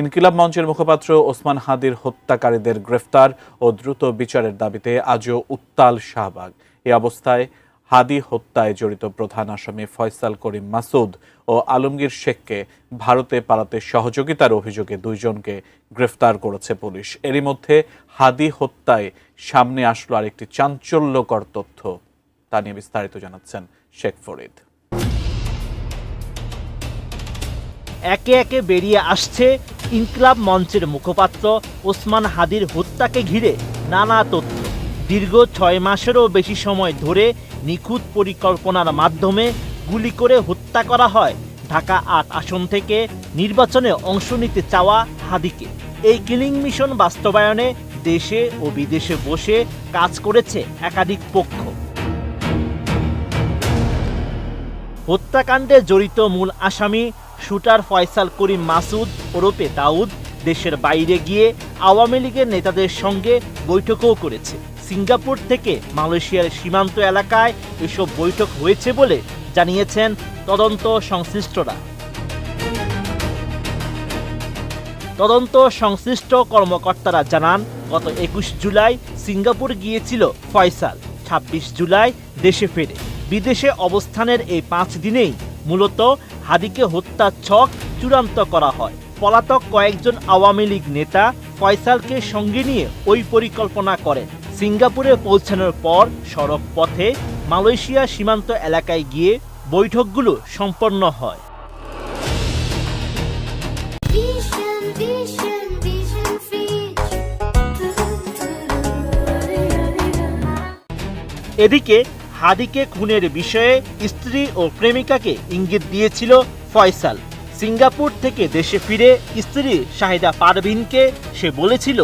ইনকিলাব মঞ্চের মুখপাত্র ওসমান হাদির হত্যাকারীদের গ্রেফতার ও দ্রুত বিচারের দাবিতে আজও উত্তাল শাহবাগ। এ অবস্থায় হাদি হত্যায় জড়িত প্রধান আসামি ফয়সাল করিম মাসুদ ও আলমগীর শেখকে ভারতে পালাতে সহযোগিতার অভিযোগে দুইজনকে গ্রেফতার করেছে পুলিশ। এরই মধ্যে হাদি হত্যায় সামনে আসলো আরেকটি চাঞ্চল্যকর তথ্য। তা নিয়ে বিস্তারিত জানাচ্ছেন শেখ ফরিদ। একে একে বেরিয়ে আসছে ইনকলাব মঞ্চের মুখপাত্র ওসমান হাদির হত্যাকে ঘিরে নানা তথ্য। দীর্ঘ ছয় মাসেরও বেশি সময় ধরে নিখুঁত পরিকল্পনার মাধ্যমে গুলি করে হত্যা করা হয় ঢাকা আট আসন থেকে নির্বাচনে অংশ নিতে চাওয়া হাদিকে। এই কিলিং মিশন বাস্তবায়নে দেশে ও বিদেশে বসে কাজ করেছে একাধিক পক্ষ। হত্যাকাণ্ডে জড়িত মূল আসামি শুটার ফয়সাল করিম মাসুদ, ওরফে দাউদ, দেশের বাইরে গিয়ে আওয়ামী লীগের নেতাদের সঙ্গে বৈঠকও করেছে। সিঙ্গাপুর থেকে মালয়েশিয়ার সীমান্ত এলাকায় এসব বৈঠক হয়েছে বলে জানিয়েছেন তদন্ত সংশ্লিষ্টরা। তদন্ত সংশ্লিষ্ট কর্মকর্তারা জানান, গত একুশ জুলাই সিঙ্গাপুর গিয়েছিল ফয়সাল, ছাব্বিশ জুলাই দেশে ফেরে। বিদেশে অবস্থানের এই পাঁচ দিনেই মূলত হাদিকে হত্যার ছক চূড়ান্ত করা হয়। পলাতক কয়েকজন আওয়ামী লীগ নেতা ফয়সালকে সঙ্গে নিয়ে ওই পরিকল্পনা করেন। সিঙ্গাপুরে পৌঁছানোর পর সড়ক পথে মালয়েশিয়া সীমান্ত এলাকায় গিয়ে বৈঠকগুলো সম্পন্ন হয়. এদিকে হাদিকে খুনের বিষয়ে স্ত্রী ও প্রেমিকাকে ইঙ্গিত দিয়েছিল ফয়সাল। সিঙ্গাপুর থেকে দেশে ফিরে স্ত্রী শাহিদা পারভিনকে সে বলেছিল,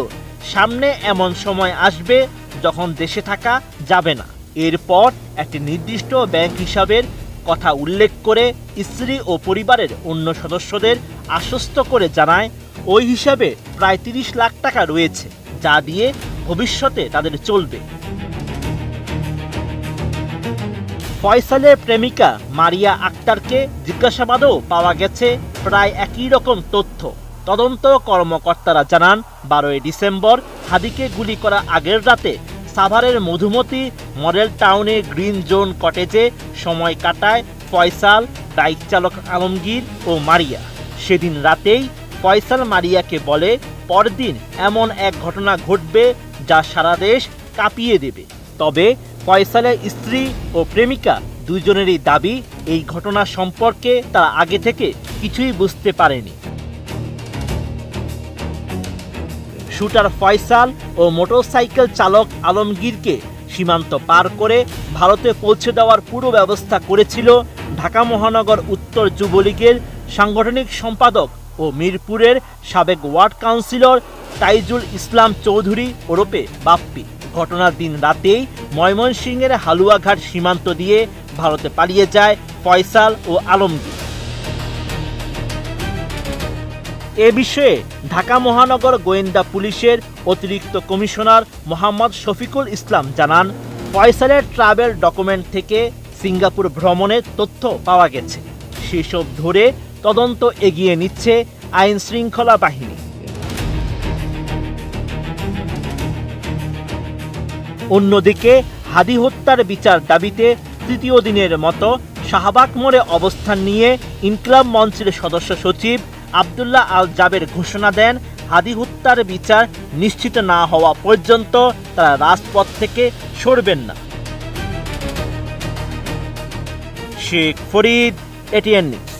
সামনে এমন সময় আসবে যখন দেশে থাকা যাবে না। এরপর একটি নির্দিষ্ট ব্যাংক হিসাবের কথা উল্লেখ করে স্ত্রী ও পরিবারের অন্য সদস্যদের আশ্বস্ত করে জানায়, ওই হিসাবে প্রায় তিরিশ লাখ টাকা রয়েছে, যা দিয়ে ভবিষ্যতে তাদের চলবে। ফয়সালের প্রেমিকা মারিয়া আক্তারকে জিজ্ঞাসাবাদও পাওয়া গেছে। প্রায় একই রকম তথ্য। তদন্ত কর্মকর্তারা জানান, বারোই ডিসেম্বর হাদিকে গুলি করা আগের রাতে সাভারের মধুমতি মডেল টাউনে গ্রিন জোন কটেজে সময় কাটায় ফয়সাল, বাইক চালক আলমগীর ও মারিয়া। সেদিন রাতেই ফয়সাল মারিয়াকে বলে, পরদিন এমন এক ঘটনা ঘটবে যা সারা দেশ কাঁপিয়ে দেবে। তবে ফয়সালের স্ত্রী ও প্রেমিকা দুজনেরই দাবি, এই ঘটনা সম্পর্কে তারা আগে থেকে কিছুই বুঝতে পারেনি। শুটার ফয়সাল ও মোটরসাইকেল চালক আলমগীরকে সীমান্ত পার করে ভারতে পৌঁছে দেওয়ার পুরো ব্যবস্থা করেছিল ঢাকা মহানগর উত্তর যুবলীগের সাংগঠনিক সম্পাদক ও মিরপুরের সাবেক ওয়ার্ড কাউন্সিলর তাইজুল ইসলাম চৌধুরী ওরপে বাপ্পি। ঘটনার দিন রাতেই ময়মনসিংহের হালুয়াঘাট সীমান্ত দিয়ে ভারতে পালিয়ে যায় ফয়সাল ও আলমগীর। এ বিষয়ে ঢাকা মহানগর গোয়েন্দা পুলিশের অতিরিক্ত কমিশনার মোহাম্মদ শফিকুল ইসলাম জানান, ফয়সালের ট্রাভেল ডকুমেন্ট থেকে সিঙ্গাপুর ভ্রমণের তথ্য পাওয়া গেছে। সেসব ধরে তদন্ত এগিয়ে নিচ্ছে আইন শৃঙ্খলা বাহিনী। অন্যদিকে, হাদি হত্যার বিচার দাবিতে তৃতীয় দিনের মতো শাহবাগ মোড়ে অবস্থান নিয়ে ইনকলাব মঞ্চের সদস্য সচিব আবদুল্লাহ আল জাবের ঘোষণা দেন, হাদি হত্যার বিচার নিশ্চিত না হওয়া পর্যন্ত তারা রাজপথ থেকে সরবেন না। Sheikh Farid, ATN news.